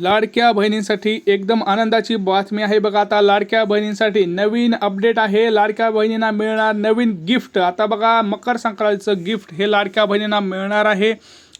लाडक्या बहिणींसाठी एकदम आनंदाची बातमी आहे बघा आता. लाडक्या बहिणींसाठी नवीन अपडेट आहे. लाडक्या बहिणींना मिळणार नवीन गिफ्ट आता बघा मकर संक्रांतीचं गिफ्ट हे लाडक्या बहिणींना मिळणार आहे.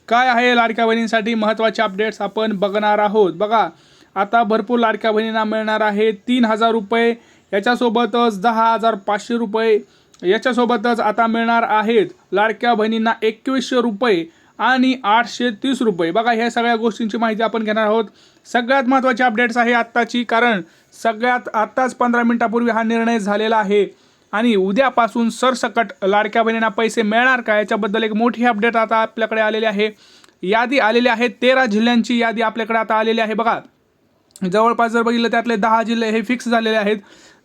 काय आहे लाडक्या बहिणींसाठी? महत्त्वाचे अपडेट्स आपण बघणार आहोत. बघा आता भरपूर लाडक्या बहिणींना मिळणार आहे तीन हजार रुपये. याच्यासोबतच दहा हजार पाचशे रुपये याच्यासोबतच आता मिळणार आहेत. लाडक्या बहिणींना एकवीसशे रुपये आणि आठशे तीस रुपये. बघा ह्या सगळ्या गोष्टींची माहिती आपण घेणार आहोत. सगळ्यात महत्त्वाचे अपडेट्स आहे आत्ताची कारण सगळ्यात आत्ताच पंधरा मिनिटापूर्वी हा निर्णय झालेला आहे. आणि उद्यापासून सरसकट लाडक्या बहिणींना पैसे मिळणार का याच्याबद्दल एक मोठी अपडेट आता आपल्याकडे आलेली आहे. यादी आलेली आहे तेरा जिल्ह्यांची यादी आपल्याकडे आता आलेली आहे. बघा जवळपास जर बघितलं त्यातले दहा जिल्हे हे फिक्स झालेले आहेत.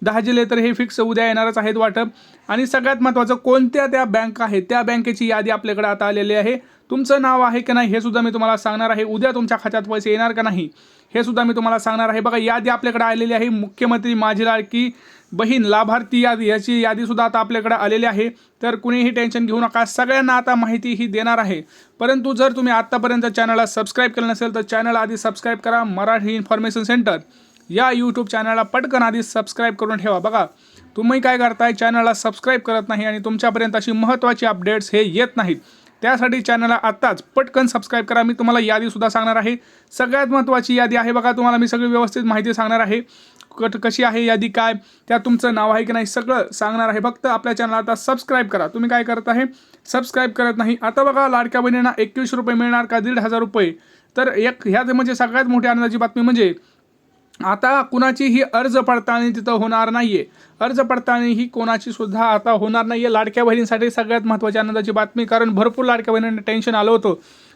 दहा जिल्हे तर हे फिक्स उद्या येणारच आहेत वाटप. आणि सगळ्यात महत्त्वाचं कोणत्या त्या बँक आहेत त्या बँकेची यादी आपल्याकडे आता आलेली आहे. तुमचं नाव आहे की नाही हे सुद्धा मी तुम्हाला सांगणार आहे. उद्या तुमच्या खात्यात पैसे येणार का नाही हे सुद्धा मी तुम्हाला सांगणार आहे. बघा यादी आपल्याकडे आलेली आहे. मुख्यमंत्री माझी लाडकी बहीण लाभार्थी यादी याची यादीसुद्धा आता आपल्याकडे आलेली आहे. तर कुणीही टेन्शन घेऊ नका. सगळ्यांना आता माहिती ही देणार आहे. परंतु जर तुम्ही आत्तापर्यंत चॅनलला सबस्क्राईब केलं नसेल तर चॅनल आधी सबस्क्राईब करा. मराठी इन्फॉर्मेशन सेंटर या यूट्यूब चॅनलला पटकन आधी सबस्क्राईब करून ठेवा. बघा तुम्ही काय करताय? चॅनलला सबस्क्राईब करत नाही आणि तुमच्यापर्यंत अशी महत्त्वाची अपडेट्स हे येत नाहीत. त्यासाठी चॅनलला आत्ताच पटकन सबस्क्राईब करा. मी तुम्हाला यादीसुद्धा सांगणार आहे. सगळ्यात महत्त्वाची यादी आहे बघा. तुम्हाला मी सगळी व्यवस्थित माहिती सांगणार आहे. कट कशी आहे यादी काय? त्यात तुमचं नाव आहे की नाही सगळं सांगणार आहे. फक्त आपल्या चॅनलला आता सबस्क्राईब करा. तुम्ही काय करत आहे? सबस्क्राईब करत नाही. आता बघा लाडक्या बहिणींना एकवीस रुपये मिळणार का दीड हजार रुपये? तर एक ह्यात म्हणजे सगळ्यात मोठी आनंदाची बातमी म्हणजे आता कुणाचीही अर्ज पडताळणी तिथं होणार नाहीये. अर्ज पडताळणी ही कोणाची सुद्धा आता होणार नाहीये. लाडक्या बहिणींसाठी सगळ्यात महत्त्वाची आनंदाची बातमी कारण भरपूर लाडक्या बहिणींना टेन्शन आलं होतं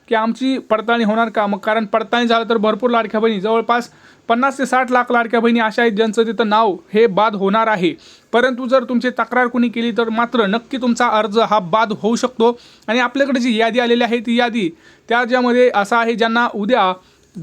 की आमची पडताळणी होणार का? मग कारण पडताळणी झालं तर भरपूर लाडक्या बहिणी जवळपास पन्नास ते साठ लाख लाडक्या बहिणी अशा आहेत ज्यांचं तिथं नाव हे बाद होणार आहे. परंतु जर तुमची तक्रार कुणी केली तर मात्र नक्की तुमचा अर्ज हा बाद होऊ शकतो. आणि आपल्याकडे जी यादी आलेली आहे ती यादी त्या ज्यामध्ये असा आहे ज्यांना उद्या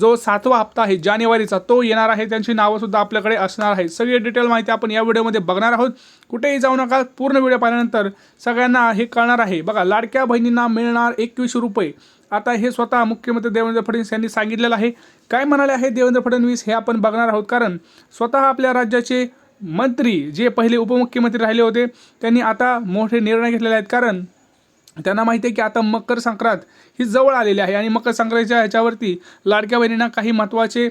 जो सातवा हप्ता आहे जानेवारीचा तो येणार आहे. त्यांची नावंसुद्धा आपल्याकडे असणार आहे सगळी डिटेल माहिती आपण या व्हिडिओमध्ये बघणार आहोत. कुठेही जाऊ नका. पूर्ण व्हिडिओ पाहिल्यानंतर सगळ्यांना हे कळणार आहे. बघा लाडक्या बहिणींना मिळणार एकवीसशे रुपये. आता हे स्वतः मुख्यमंत्री देवेंद्र फडणवीस यांनी सांगितलेलं आहे. काय म्हणाले आहे देवेंद्र फडणवीस हे आपण बघणार आहोत. कारण स्वतः आपल्या राज्याचे मंत्री जे पहिले उपमुख्यमंत्री राहिले होते त्यांनी आता मोठे निर्णय घेतलेले आहेत. कारण त्यांना माहिती आहे की आता मकर संक्रांत ही जवळ आलेली आहे आणि मकर संक्रांतीच्या ह्याच्यावरती लाडक्या बहिणींना काही महत्त्वाचे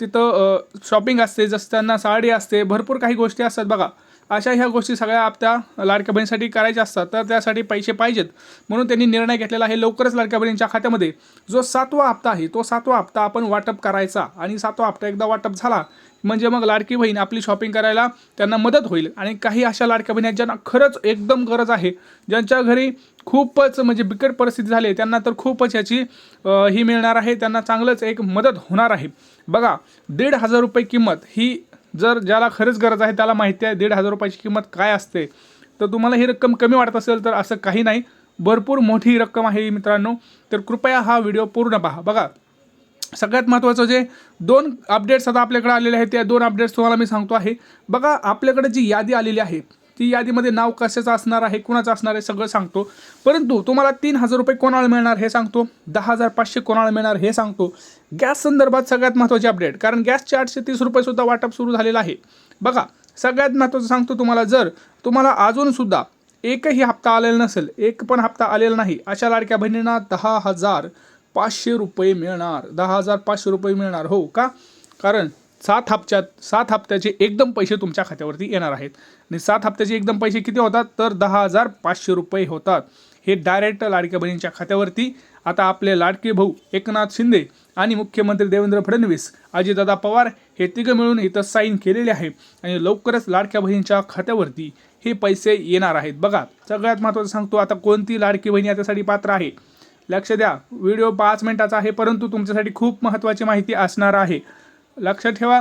तिथं शॉपिंग असते जसं त्यांना साडी असते भरपूर काही गोष्टी असतात बघा. अशा ह्या गोष्टी सगळ्या आपल्या लाडक्या बहिणीसाठी करायच्या असतात तर त्यासाठी पैसे पाहिजेत. म्हणून त्यांनी निर्णय घेतलेला आहे लवकरच लाडक्या बहिणींच्या खात्यामध्ये. जो सातवा हप्ता आहे तो सातवा हप्ता आपण वाटप करायचा. आणि सातवा हप्ता एकदा वाटप झाला म्हणजे मग लाडकी बहीण आपली शॉपिंग करायला त्यांना मदत होईल. आणि काही अशा लाडक्या बहिणी आहेत ज्यांना खरंच एकदम गरज आहे. ज्यांच्या घरी खूपच म्हणजे बिकट परिस्थिती झाली आहे त्यांना तर खूपच याची ही मिळणार आहे. त्यांना चांगलंच एक मदत होणार आहे. बघा दीड हजार रुपये किंमत ही जर ज्याला खरंच गरज आहे त्याला माहिती आहे दीड हजार रुपयाची किंमत काय असते. तर तुम्हाला ही रक्कम कमी वाटत असेल तर असं काही नाही. भरपूर मोठी रक्कम आहे मित्रांनो. तर कृपया हा व्हिडिओ पूर्ण पहा. बघा सगळ्यात महत्त्वाचं जे दोन अपडेट्स आता आपल्याकडे आलेले आहेत त्या दोन अपडेट्स तुम्हाला मी सांगतो आहे. बघा आपल्याकडे जी यादी आलेली आहे ती यादीमध्ये नाव कशाचं असणार आहे कुणाचं असणार आहे सगळं सांगतो. परंतु तुम्हाला तीन हजार रुपये कोणाला मिळणार हे सांगतो दहा हजार पाचशे कोणाला मिळणार हे सांगतो. गॅस संदर्भात सगळ्यात महत्त्वाची अपडेट कारण गॅसचे आठशे तीस रुपयेसुद्धा वाटप सुरू झालेलं आहे. बघा सगळ्यात महत्त्वाचं सांगतो तुम्हाला जर तुम्हाला अजूनसुद्धा एकही हप्ता आलेला नसेल एक पण हप्ता आलेला नाही अशा लाडक्या बहिणींना दहा हजार पाचशे रुपये मिळणार. दहा हजार पाचशे रुपये मिळणार. हो का? कारण सात हप्त्यात सात हप्त्याचे एकदम पैसे तुमच्या खात्यावरती येणार आहेत. आणि सात हप्त्याचे एकदम पैसे किती होतात? तर दहा हजार पाचशे रुपये होतात. हे डायरेक्ट लाडक्या बहिणींच्या खात्यावरती. आता आपले लाडके भाऊ एकनाथ शिंदे आणि मुख्यमंत्री देवेंद्र फडणवीस अजितदादा पवार हे तिघं मिळून इथं साईन केलेले आहे आणि लवकरच लाडक्या बहिणींच्या खात्यावरती हे पैसे येणार आहेत. बघा सगळ्यात महत्त्वाचं सांगतो आता कोणती लाडकी बहिणी याच्यासाठी पात्र आहे? लक्ष द्या. व्हिडिओ पाच मिनिटाचा आहे परंतु तुमच्यासाठी खूप महत्त्वाची माहिती असणार आहे. लक्षात ठेवा.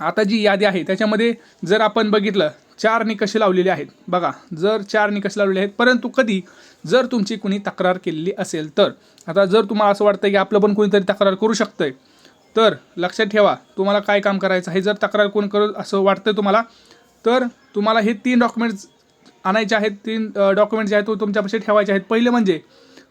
आता जी यादी आहे त्याच्यामध्ये जर आपण बघितलं चार निकष लावलेले आहेत. बघा जर चार निकष लावलेले आहेत परंतु कधी जर तुमची कुणी तक्रार केलेली असेल तर. आता जर तुम्हाला असं वाटतं की आपलं पण कोणीतरी तक्रार करू शकतं आहे तर लक्षात ठेवा. तुम्हाला काय काम करायचं आहे जर तक्रार कोण करू असं वाटतं तुम्हाला तर तुम्हाला हे तीन डॉक्युमेंट्स आणायचे आहेत तीन डॉक्युमेंट जे आहेत तो तुमच्यापाशी ठेवायचे आहेत. पहिले म्हणजे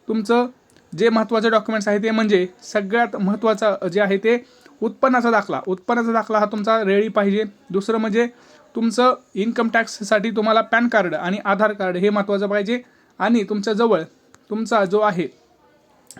तुमचं जे महत्त्वाचे डॉक्युमेंट्स आहे ते म्हणजे सगळ्यात महत्त्वाचं जे आहे ते उत्पन्नाचा दाखला. उत्पन्नाचा दाखला हा तुमचा रेडी पाहिजे. दुसरं म्हणजे तुमचं इन्कम टॅक्ससाठी तुम्हाला पॅन कार्ड आणि आधार कार्ड हे महत्त्वाचं पाहिजे. आणि तुमच्याजवळ तुमचा जो आहे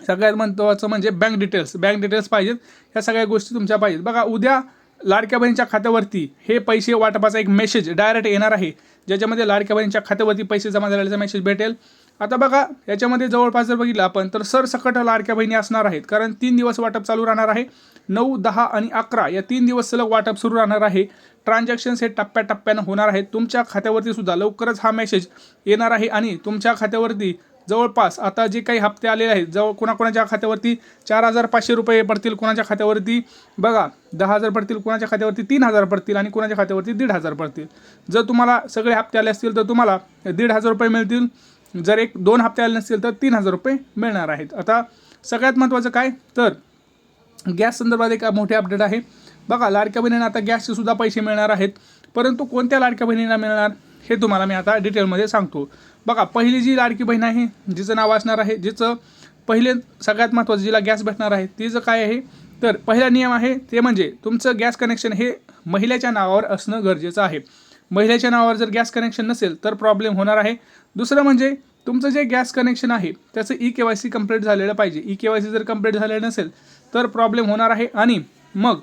सगळ्यात महत्त्वाचं म्हणजे बँक डिटेल्स बँक डिटेल्स पाहिजेत. ह्या सगळ्या गोष्टी तुमच्या पाहिजेत. बघा उद्या लाडक्या बहिणीच्या खात्यावरती हे पैसे वाटपाचा एक मेसेज डायरेक्ट येणार आहे. ज्याच्यामध्ये लाडक्या बहिणीच्या खात्यावरती पैसे जमा झाल्याचा मेसेज भेटेल. आता बघा याच्यामध्ये जवळपास जर बघितलं आपण तर सरसकट लाडक्या बहिणी असणार आहेत. कारण तीन दिवस वाटप चालू राहणार आहे. नऊ दहा आणि अकरा या तीन दिवस सलग वाटप सुरू राहणार आहे. ट्रान्झॅक्शन्स हे टप्प्याटप्प्यानं होणार आहेत. तुमच्या खात्यावरती सुद्धा लवकरच हा मेसेज येणार आहे. आणि तुमच्या खात्यावरती जवळपास आता जे काही हप्ते आलेले आहेत जवळ कोणाकोणाच्या खात्यावरती चार हजार पाचशे रुपये पडतील कोणाच्या खात्यावरती? बघा दहा हजार पडतील कोणाच्या खात्यावरती? तीन हजार पडतील आणि कोणाच्या खात्यावरती? दीड हजार पडतील. जर तुम्हाला सगळे हप्ते आले असतील तर तुम्हाला दीड हजार रुपये मिळतील. जर एक दोन हप्ते आले नसतील तर तीन हजार रुपये मिळणार आहेत. आता सगळ्यात महत्त्वाचं काय? तर गॅस संदर्भात एक मोठे अपडेट आहे. बघा लाडक्या बहिणींना आता गॅसचे सुद्धा पैसे मिळणार आहेत. परंतु कोणत्या लाडक्या बहिणींना मिळणार हे तुम्हाला मी आता डिटेलमध्ये सांगतो. बघा पहिली जी लाडकी बहीण आहे जिचं नाव असणार आहे जिचं पहिले सगळ्यात महत्त्वाचं जिला गॅस भेटणार आहे तिचं काय आहे? तर पहिला नियम आहे ते म्हणजे तुमचं गॅस कनेक्शन हे महिलेच्या नावावर असणं गरजेचं आहे. महिलेच्या नावावर जर गॅस कनेक्शन नसेल तर प्रॉब्लेम होणार आहे. दुसरं म्हणजे तुमचं जे गॅस कनेक्शन आहे त्याचं E K Y C complete झालेलं पाहिजे. ई के वाय सी जर कंप्लीट झालेलं नसेल तर प्रॉब्लेम होणार आहे. आणि मग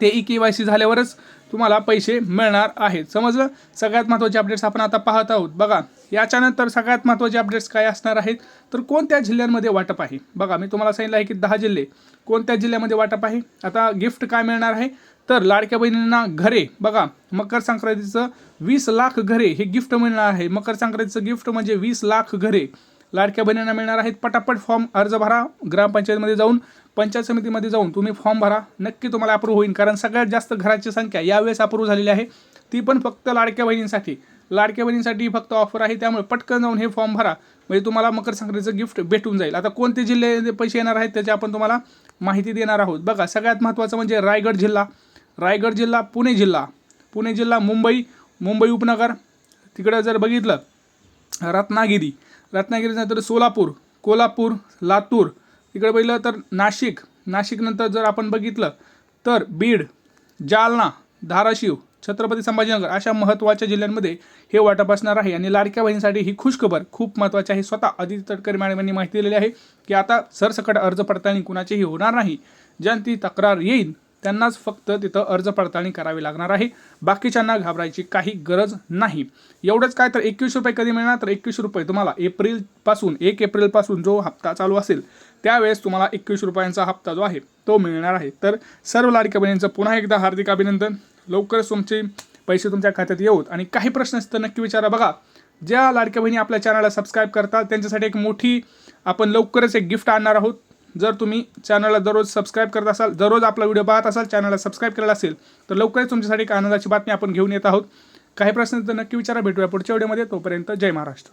ते ई के वाय सी झाल्यावरच तुम्हाला पैसे मिळणार आहेत. समजलं? सगळ्यात महत्त्वाचे अपडेट्स आपण आता पाहत आहोत. बघा याच्यानंतर सगळ्यात महत्त्वाचे अपडेट्स काय असणार आहेत? तर कोणत्या जिल्ह्यांमध्ये वाटप आहे? बघा मी तुम्हाला सांगितलं आहे की दहा जिल्हे. कोणत्या जिल्ह्यामध्ये वाटप आहे? आता गिफ्ट काय मिळणार आहे? तर लाडक्या बहिणींना घरे. बघा मकर संक्रांतीचं वीस लाख घरे हे गिफ्ट मिळणार आहे. मकर संक्रांतीचं गिफ्ट म्हणजे वीस लाख घरे. लाडक्या बहिणींना मिळणार आहेत पटापट फॉर्म अर्ज भरा. ग्रामपंचायतमध्ये जाऊन पंचायत समितीमध्ये जाऊन तुम्ही फॉर्म भरा. नक्की तुम्हाला अप्रूव्ह होईल. कारण सगळ्यात जास्त घराची संख्या यावेळेस अप्रूव्ह झालेली आहे. ती पण फक्त लाडक्या बहिणींसाठी. लाडक्या बहिणींसाठी फक्त ऑफर आहे. त्यामुळे पटकन जाऊन हे फॉर्म भरा. म्हणजे तुम्हाला मकर संक्रांतीचं गिफ्ट भेटून जाईल. आता कोणते जिल्हे पैसे येणार आहेत त्याची आपण तुम्हाला माहिती देणार आहोत. बघा सगळ्यात महत्त्वाचं म्हणजे रायगड जिल्हा. रायगड जिल्हा पुणे जिल्हा. पुणे जिल्हा मुंबई मुंबई उपनगर. तिकडं जर बघितलं रत्नागिरी. रत्नागिरीनंतर सोलापूर कोल्हापूर लातूर. तिकडे बघितलं तर नाशिक. नाशिकनंतर जर आपण बघितलं तर बीड जालना धाराशिव छत्रपती संभाजीनगर अशा महत्त्वाच्या जिल्ह्यांमध्ये हे वाटप असणार आहे. आणि लाडक्या बहिणीसाठी ही खुशखबर खूप महत्त्वाची आहे. स्वतः आदित्य तटकरे मॅडम यांनी माहिती दिलेली आहे की आता सरसकट अर्ज पडताळणी कुणाचीही होणार नाही. ज्यांची तक्रार येईल. त्यांनाच फक्त तिथं अर्ज पडताळणी करावी लागणार आहे. बाकीच्यांना घाबरायची काही गरज नाही. एवढंच काय तर एकवीस रुपये कधी मिळणार? तर एकवीस रुपये तुम्हाला एप्रिलपासून एक एप्रिलपासून जो हप्ता चालू असेल त्यावेळेस तुम्हाला एकवीस रुपयांचा हप्ता जो आहे तो मिळणार आहे. तर सर्व लाडक्या बहिणींचं पुन्हा एकदा हार्दिक अभिनंदन. लवकरच तुमचे पैसे तुमच्या खात्यात येऊत. आणि काही प्रश्न असतं नक्की विचारा बघा. ज्या लाडक्या बहिणी आपल्या चॅनलला सबस्क्राईब करतात त्यांच्यासाठी एक मोठी आपण लवकरच एक गिफ्ट आणणार आहोत. जर तुम्ही चॅनलला दररोज सबस्क्राईब करत असाल दररोज आपला व्हिडिओ पाहत असाल चॅनलला सबस्क्राईब केलेला असेल तर लवकरच तुमच्यासाठी एक आनंदाची बातमी आपण घेऊन येत आहोत. काही प्रश्न तर नक्की विचारा भेटूया पुढच्या व्हिडिओमध्ये तोपर्यंत जय महाराष्ट्र.